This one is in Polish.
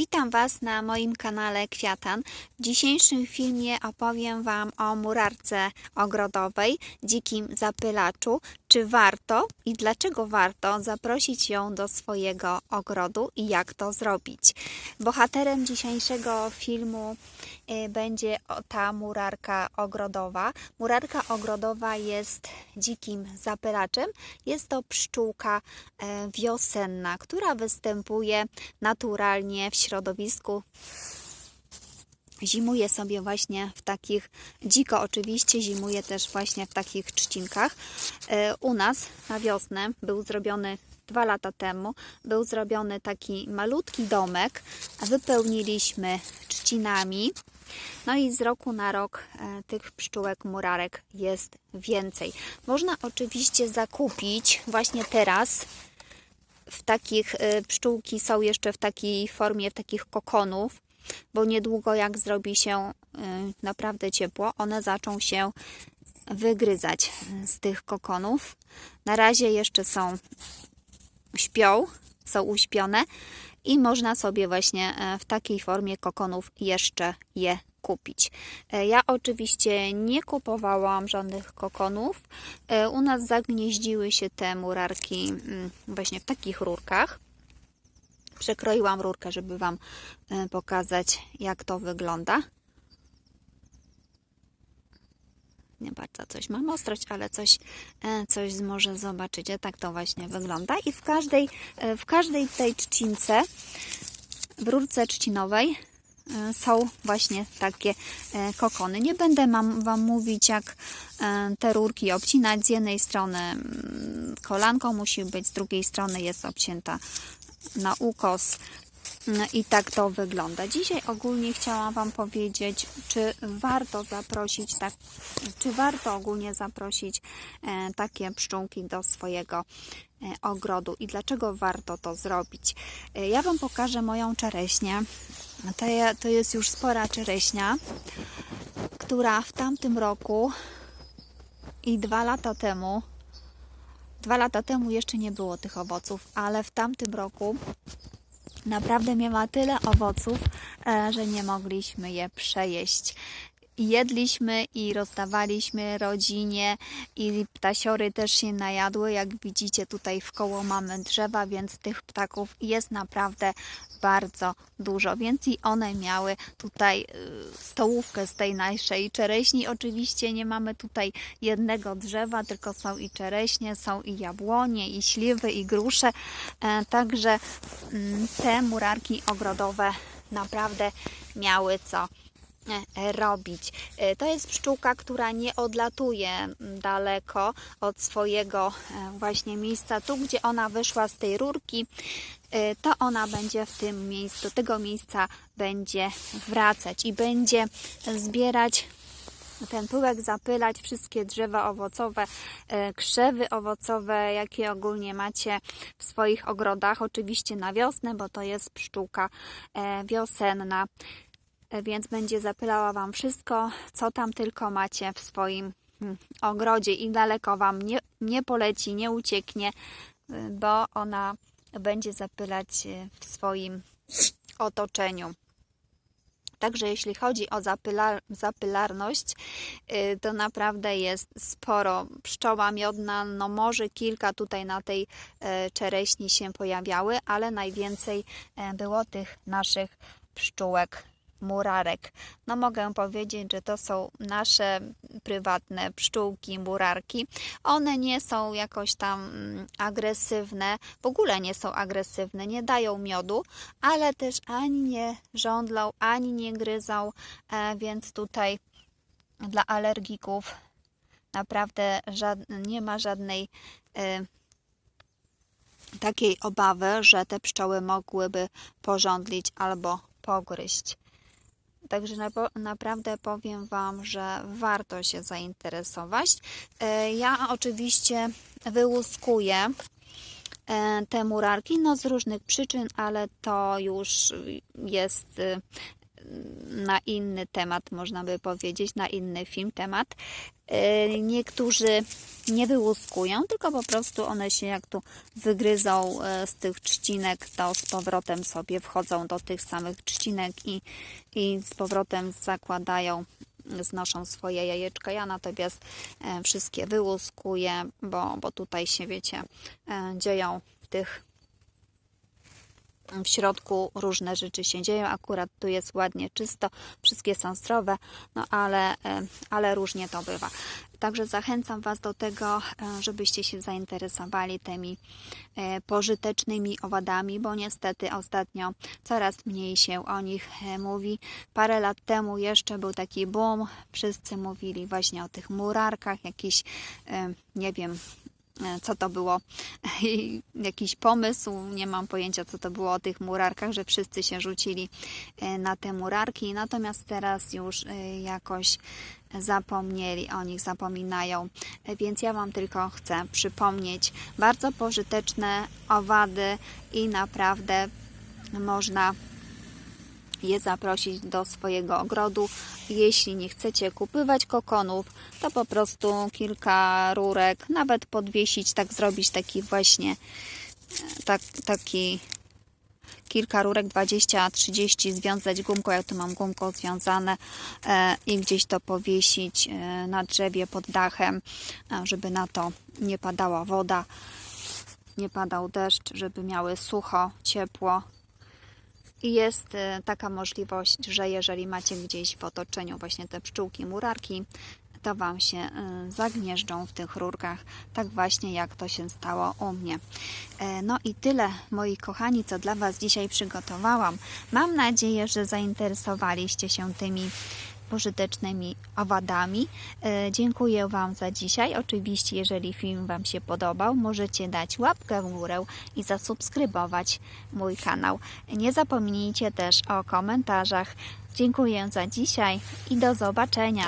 Witam Was na moim kanale Kwiatan. W dzisiejszym filmie opowiem Wam o murarce ogrodowej, dzikim zapylaczu. Czy warto i dlaczego warto zaprosić ją do swojego ogrodu i jak to zrobić? Bohaterem dzisiejszego filmu y, będzie ta murarka ogrodowa. Murarka ogrodowa jest dzikim zapylaczem. Jest to pszczółka e, wiosenna, która występuje naturalnie w środowisku. Zimuje sobie właśnie w takich, dziko oczywiście, zimuje też właśnie w takich trzcinkach. E, U nas na wiosnę był zrobiony dwa lata temu, był zrobiony taki malutki domek, wypełniliśmy trzcinami. No i z roku na rok e, tych pszczółek murarek jest więcej. Można oczywiście zakupić właśnie teraz w takich y, pszczółki są jeszcze w takiej formie, w takich kokonów, bo niedługo jak zrobi się y, naprawdę ciepło, one zaczą się wygryzać y, z tych kokonów. Na razie jeszcze są śpią, są uśpione i można sobie właśnie e, w takiej formie kokonów jeszcze je kupić. E, Ja oczywiście nie kupowałam żadnych kokonów. E, U nas zagnieździły się te murarki mm, właśnie w takich rurkach. Przekroiłam rurkę, żeby Wam e, pokazać, jak to wygląda. Nie bardzo coś mam ostrość, ale coś, e, coś może zobaczycie. Tak to właśnie wygląda. I w każdej, e, w każdej tej trzcince, w rurce trzcinowej są właśnie takie kokony. Nie będę Wam mówić, jak te rurki obcinać. Z jednej strony mm, kolanką musi być, z drugiej strony jest obcięta na ukos. No I tak to wygląda. Dzisiaj ogólnie chciałam Wam powiedzieć, czy warto zaprosić, tak, czy warto ogólnie zaprosić e, takie pszczółki do swojego e, ogrodu i dlaczego warto to zrobić. E, ja Wam pokażę moją czereśnię. To jest już spora czereśnia, która w tamtym roku i dwa lata temu, dwa lata temu jeszcze nie było tych owoców, ale w tamtym roku naprawdę miała tyle owoców, e, że nie mogliśmy je przejeść. Jedliśmy i rozdawaliśmy rodzinie i ptasiory też się najadły. Jak widzicie tutaj w koło mamy drzewa, więc tych ptaków jest naprawdę bardzo dużo. Więc i one miały tutaj y, stołówkę z tej naszej czereśni. Oczywiście nie mamy tutaj jednego drzewa, tylko są i czereśnie, są i jabłonie, i śliwy, i grusze. E, Także mm, te murarki ogrodowe naprawdę miały co robić. E, To jest pszczółka, która nie odlatuje daleko od swojego e, właśnie miejsca. Tu, gdzie ona wyszła z tej rurki, e, to ona będzie w tym miejscu, do tego miejsca będzie wracać i będzie zbierać ten pyłek zapylać wszystkie drzewa owocowe, e, krzewy owocowe, jakie ogólnie macie w swoich ogrodach, oczywiście na wiosnę, bo to jest pszczółka e, wiosenna, E, więc będzie zapylała Wam wszystko, co tam tylko macie w swoim mm, ogrodzie i daleko Wam nie, nie poleci, nie ucieknie, bo ona będzie zapylać y, w swoim otoczeniu. Także jeśli chodzi o zapylar, zapylarność, y, to naprawdę jest sporo. Pszczoła miodna, no może kilka tutaj na tej e, czereśni się pojawiały, ale najwięcej e, było tych naszych pszczółek murarek. No mogę powiedzieć, że to są nasze prywatne pszczółki, murarki. One nie są jakoś tam mm, agresywne, w ogóle nie są agresywne, nie dają miodu, ale też ani nie żądlą, ani nie gryzą, e, więc tutaj dla alergików naprawdę nie ma żadnej e, takiej obawy, że te pszczoły mogłyby porządlić albo pogryźć. Także napo- naprawdę powiem Wam, że warto się zainteresować. E, Ja oczywiście wyłuskuję e, te murarki, no z różnych przyczyn, ale to już jest y, na inny temat, można by powiedzieć, na inny film temat. E, Niektórzy nie wyłuskują, tylko po prostu one się jak tu wygryzą e, z tych trzcinek, to z powrotem sobie wchodzą do tych samych trzcinek i, i z powrotem zakładają, znoszą swoje jajeczka. Ja natomiast e, wszystkie wyłuskuję, bo, bo tutaj się, wiecie, e, dzieją w tych w środku różne rzeczy się dzieją. Akurat tu jest ładnie czysto, wszystkie są zdrowe, no ale, e, ale różnie to bywa. Także zachęcam Was do tego, e, żebyście się zainteresowali tymi e, pożytecznymi owadami, bo niestety ostatnio coraz mniej się o nich mówi. Parę lat temu jeszcze był taki boom, wszyscy mówili właśnie o tych murarkach, jakiś, e, nie wiem, co to było, jakiś pomysł, nie mam pojęcia co to było o tych murarkach, że wszyscy się rzucili e, na te murarki, natomiast teraz już e, jakoś zapomnieli o nich, zapominają, E, więc ja Wam tylko chcę przypomnieć bardzo pożyteczne owady i naprawdę można je zaprosić do swojego ogrodu. Jeśli nie chcecie kupywać kokonów, to po prostu kilka rurek, nawet podwiesić, tak zrobić taki właśnie e, tak, taki kilka rurek, 20-30 związać gumką, jak tu mam gumką związane e, i gdzieś to powiesić e, na drzewie pod dachem, e, żeby na to nie padała woda, nie padał deszcz, żeby miały sucho, ciepło. I jest e, taka możliwość, że jeżeli macie gdzieś w otoczeniu właśnie te pszczółki, murarki, to Wam się e, zagnieżdżą w tych rurkach, tak właśnie jak to się stało u mnie. E, No i tyle, moi kochani, co dla Was dzisiaj przygotowałam. Mam nadzieję, że zainteresowaliście się tymi pożytecznymi owadami. E, Dziękuję Wam za dzisiaj. Oczywiście, jeżeli film Wam się podobał, możecie dać łapkę w górę i zasubskrybować mój kanał. Nie zapomnijcie też o komentarzach. Dziękuję za dzisiaj i do zobaczenia.